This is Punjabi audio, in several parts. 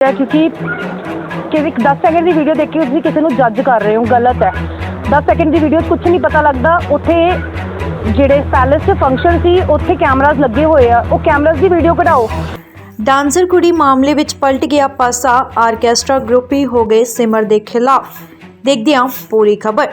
ਹੈ ਕਿਉਂਕਿ ਕਿ 10 ਸੈਕਿੰਡ ਦੀ ਵੀਡੀਓ ਦੇਖ ਕੇ ਤੁਸੀਂ ਕਿਸੇ ਨੂੰ ਜੱਜ ਕਰ ਰਹੇ ਹੋ, ਗਲਤ ਹੈ। 10 ਸੈਕਿੰਡ ਦੀ ਵੀਡੀਓ ਕੁਝ ਨਹੀਂ ਪਤਾ ਲੱਗਦਾ, ਉੱਥੇ ਜਿਹੜੇ ਪੈਲੇਸ 'ਚ ਫੰਕਸ਼ਨ ਸੀ, ਉੱਥੇ ਕੈਮਰਾਜ਼ ਲੱਗੇ ਹੋਏ ਆ। ਉਹ ਕੈਮਰਾਜ਼ ਦੀ ਵੀਡੀਓ ਕਢਾਓ। ਡਾਂਸਰ ਕੁੜੀ ਮਾਮਲੇ ਵਿੱਚ ਪਲਟ ਗਿਆ ਪਾਸਾ ਆਰਕੈਸਟਰਾ ਗਰੁੱਪ ਹੀ ਹੋ ਗਏ ਸਿਮਰ ਦੇ ਖਿਲਾਫ। ਦੇਖਦੇ ਹਾਂ ਪੂਰੀ ਖਬਰ।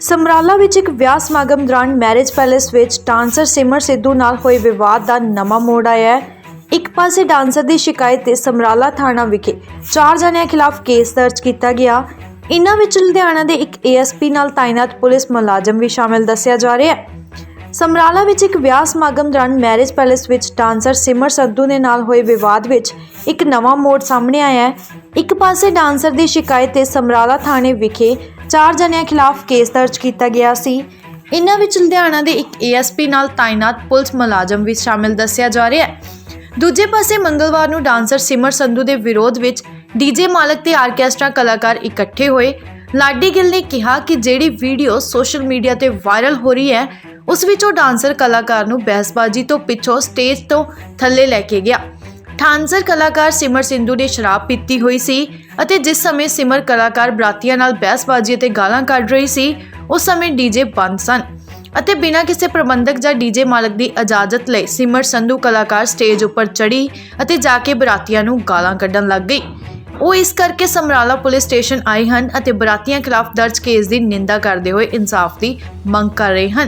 ਸਮਰਾਲਾ ਵਿੱਚ ਇੱਕ ਵਿਆਹ ਸਮਾਗਮ ਦੌਰਾਨ ਮੈਰਿਜ ਪੈਲੇਸ ਵਿੱਚ ਡਾਂਸਰ ਸਿਮਰ ਸਿੱਧੂ ਨਾਲ ਹੋਏ ਵਿਵਾਦ ਦਾ ਨਵਾਂ ਮੋੜ ਆਇਆ ਹੈ। ਇੱਕ ਪਾਸੇ ਡਾਂਸਰ ਦੀ ਸ਼ਿਕਾਇਤ ਤੇ ਸਮਰਾਲਾ ਥਾਣਾ ਵਿਖੇ ਚਾਰ ਜਣਿਆਂ ਖਿਲਾਫ ਕੇਸ ਦਰਜ ਕੀਤਾ ਗਿਆ। ਇਨ੍ਹਾਂ ਵਿੱਚ ਲੁਧਿਆਣਾ ਦੇ ਇੱਕ ਏਐਸਪੀ ਨਾਲ ਤਾਇਨਾਤ ਪੁਲਿਸ ਮੁਲਾਜ਼ਮ ਵੀ ਸ਼ਾਮਿਲ ਦੱਸਿਆ ਜਾ ਰਿਹਾ ਹੈ। ਸਮਰਾਲਾ ਵਿੱਚ ਇੱਕ ਵਿਆਹ ਸਮਾਗਮ ਦੌਰਾਨ ਮੈਰਿਜ ਪੈਲੇਸ ਵਿੱਚ ਡਾਂਸਰ ਸਿਮਰ ਸੰਧੂ ਦੇ ਨਾਲ ਹੋਏ ਵਿਵਾਦ ਵਿੱਚ ਇੱਕ ਨਵਾਂ ਮੋੜ ਸਾਹਮਣੇ ਆਇਆ ਹੈ। ਇੱਕ ਪਾਸੇ ਡਾਂਸਰ ਦੀ ਸ਼ਿਕਾਇਤ ਤੇ ਸਮਰਾਲਾ ਥਾਣੇ ਵਿਖੇ ਚਾਰ ਜਣਿਆਂ ਖਿਲਾਫ ਕੇਸ ਦਰਜ ਕੀਤਾ ਗਿਆ ਸੀ। ਇਨ੍ਹਾਂ ਵਿੱਚ ਲੁਧਿਆਣਾ ਦੇ ਇੱਕ ਏਐਸਪੀ ਨਾਲ ਤਾਇਨਾਤ ਪੁਲਿਸ ਮੁਲਾਜ਼ਮ ਵੀ ਸ਼ਾਮਿਲ ਦੱਸਿਆ ਜਾ ਰਿਹਾ ਹੈ। ਦੂਜੇ ਪਾਸੇ ਮੰਗਲਵਾਰ ਨੂੰ ਡਾਂਸਰ ਸਿਮਰ ਸੰਧੂ ਦੇ ਵਿਰੋਧ ਵਿੱਚ ਡੀਜੇ ਮਾਲਕ ਤੇ ਆਰਕੈਸਟਰਾ ਕਲਾਕਾਰ ਇਕੱਠੇ ਹੋਏ। ਲਾਡੀ ਗਿੱਲ ਨੇ ਕਿਹਾ ਕਿ ਜਿਹੜੀ ਵੀਡੀਓ ਸੋਸ਼ਲ ਮੀਡੀਆ ਤੇ ਵਾਇਰਲ ਹੋ ਰਹੀ ਹੈ, ਉਸ ਵਿੱਚ ਉਹ ਡਾਂਸਰ ਕਲਾਕਾਰ ਨੂੰ ਬਹਿਸਬਾਜ਼ੀ ਤੋਂ ਪਿੱਛੋਂ ਸਟੇਜ ਤੋਂ ਥੱਲੇ ਲੈ ਕੇ ਗਿਆ। ਡਾਂਸਰ ਕਲਾਕਾਰ ਸਿਮਰ ਸਿੰਧੂ ਨੇ ਸ਼ਰਾਬ ਪੀਤੀ ਹੋਈ ਸੀ ਅਤੇ ਜਿਸ ਸਮੇਂ ਸਿਮਰ ਕਲਾਕਾਰ ਬਰਾਤੀਆਂ ਨਾਲ ਬਹਿਸਬਾਜ਼ੀ ਅਤੇ ਗਾਲਾਂ ਕੱਢ ਰਹੀ ਸੀ, ਉਸ ਸਮੇਂ ਡੀਜੇ ਬੰਦ ਸਨ। ਅਤੇ ਬਿਨਾਂ ਕਿਸੇ ਪ੍ਰਬੰਧਕ ਜਾਂ ਡੀਜੇ ਮਾਲਕ ਦੀ ਇਜਾਜ਼ਤ ਲਈ ਸਿਮਰ ਸੰਧੂ ਕਲਾਕਾਰ ਸਟੇਜ ਉੱਪਰ ਚੜੀ ਅਤੇ ਜਾ ਕੇ ਬਰਾਤੀਆਂ ਨੂੰ ਗਾਲਾਂ ਕੱਢਣ ਲੱਗ ਗਈ। ਉਹ ਇਸ ਕਰਕੇ ਸਮਰਾਲਾ ਪੁਲਿਸ ਸਟੇਸ਼ਨ ਆਏ ਹਨ ਅਤੇ ਬਰਾਤੀਆਂ ਖਿਲਾਫ ਦਰਜ ਕੇਸ ਦੀ ਨਿੰਦਾ ਕਰਦੇ ਹੋਏ ਇਨਸਾਫ ਦੀ ਮੰਗ ਕਰ ਰਹੇ ਹਨ।